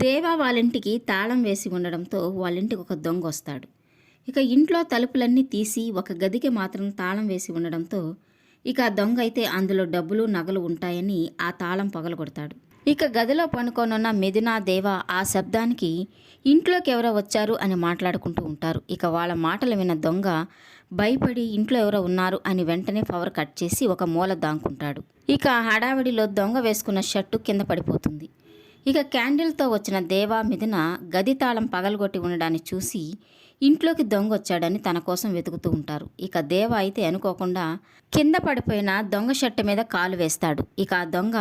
దేవా వాళ్ళింటికి తాళం వేసి ఉండడంతో వాళ్ళింటికి ఒక దొంగ వస్తాడు. ఇక ఇంట్లో తలుపులన్నీ తీసి ఒక గదికి మాత్రం తాళం వేసి ఉండడంతో ఇక ఆ దొంగ అయితే అందులో డబ్బులు నగలు ఉంటాయని ఆ తాళం పగలగొడతాడు. ఇక గదిలో పనుకోనున్న మెదినా దేవ ఆ శబ్దానికి ఇంట్లోకి ఎవరో వచ్చారు అని మాట్లాడుకుంటూ ఉంటారు. ఇక వాళ్ళ మాటలు విన్న దొంగ భయపడి ఇంట్లో ఎవరో ఉన్నారు అని వెంటనే పవర్ కట్ చేసి ఒక మూల దాంకుంటాడు. ఇక హడావిడిలో దొంగ వేసుకున్న షర్టు కింద పడిపోతుంది. ఇక క్యాండిల్తో వచ్చిన దేవా మిథున గది తాళం పగలగొట్టి ఉండడాన్ని చూసి ఇంట్లోకి దొంగ వచ్చాడని తన కోసం వెతుకుతూ ఉంటారు. ఇక దేవ అయితే అనుకోకుండా కింద పడిపోయిన దొంగ షర్టు మీద కాలు వేస్తాడు. ఇక ఆ దొంగ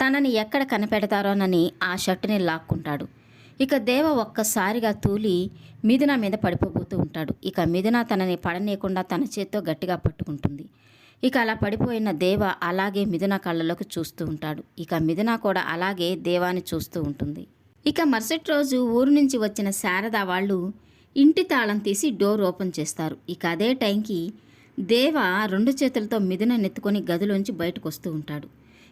తనని ఎక్కడ కనిపెడతారోనని ఆ షర్టుని లాక్కుంటాడు. ఇక దేవ ఒక్కసారిగా తూలి మిథున మీద పడిపోబోతూ ఉంటాడు. ఇక మిథున తనని పడనీయకుండా తన చేత్తో గట్టిగా పట్టుకుంటుంది. ఇక అలా పడిపోయిన దేవ అలాగే మిథున కళ్ళలోకి చూస్తూ ఉంటాడు. ఇక మిథున కూడా అలాగే దేవాని చూస్తూ ఉంటుంది. ఇక మరుసటి రోజు ఊరు నుంచి వచ్చిన శారద వాళ్ళు ఇంటి తాళం తీసి డోర్ ఓపెన్ చేస్తారు. ఇక అదే టైంకి దేవ రెండు చేతులతో మిథున నెత్తుకొని గదిలోంచి బయటకు వస్తూ ఉంటాడు.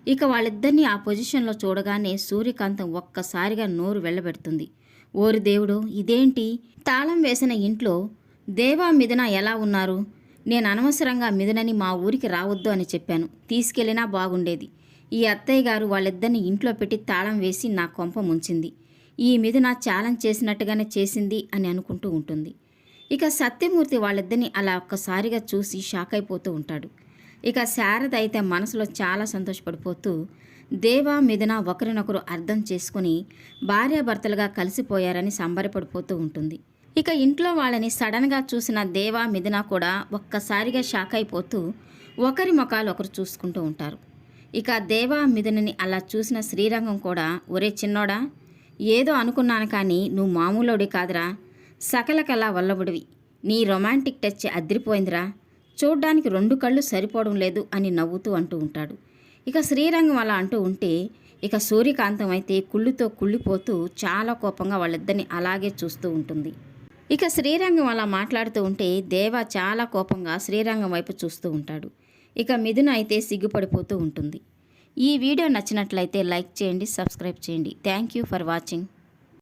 ఇక వాళ్ళిద్దరినీ ఆ పొజిషన్లో చూడగానే సూర్యకాంతం ఒక్కసారిగా నోరు వెళ్ళబెడుతుంది ఓరి దేవుడు ఇదేంటి? తాళం వేసిన ఇంట్లో దేవా మిథున ఎలా ఉన్నారు? నేను అనవసరంగా మిథునని మా ఊరికి రావద్దు అని చెప్పాను. తీసుకెళ్ళినా బాగుండేది. ఈ అత్తయ్య గారు వాళ్ళిద్దరిని ఇంట్లో పెట్టి తాళం వేసి నా కొంప ముంచింది. ఈ మిథున ఛాలెంజ్ చేసినట్టుగానే చేసింది అని అనుకుంటూ ఉంటుంది. ఇక సత్యమూర్తి వాళ్ళిద్దరిని అలా ఒక్కసారిగా చూసి షాక్ అయిపోతూ ఉంటాడు. ఇక శారద అయితే మనసులో చాలా సంతోషపడిపోతూ దేవా మిథున ఒకరినొకరు అర్థం చేసుకుని భార్యాభర్తలుగా కలిసిపోయారని సంబరపడిపోతూ ఉంటుంది. ఇక ఇంట్లో వాళ్ళని సడన్గా చూసిన దేవా మిథున కూడా ఒక్కసారిగా షాక్ అయిపోతూ ఒకరి ముఖాలు ఒకరు చూసుకుంటూ ఉంటారు. ఇక దేవా మిథునని అలా చూసిన శ్రీరంగం కూడా ఒరే చిన్నోడా ఏదో అనుకున్నాను కానీ నువ్వు మామూలుడి కాదురా. సకలకలా వల్లబుడివి నీ రొమాంటిక్ టచ్ అదిరిపోయిందిరా. చూడ్డానికి రెండు కళ్ళు సరిపోవడం లేదు అని నవ్వుతూ అంటూ ఉంటాడు. ఇక శ్రీరంగం అలా అంటూ ఉంటే ఇక సూర్యకాంతం అయితే కుళ్ళుతో కుళ్ళిపోతూ చాలా కోపంగా వాళ్ళిద్దరిని అలాగే చూస్తూ ఉంటుంది. ఇక శ్రీరంగం అలా మాట్లాడుతూ ఉంటే దేవ చాలా కోపంగా శ్రీరంగం వైపు చూస్తూ ఉంటాడు. ఇక మిథున అయితే సిగ్గుపడిపోతూ ఉంటుంది. ఈ వీడియో నచ్చినట్లయితే లైక్ చేయండి సబ్స్క్రైబ్ చేయండి. Thank you for watching.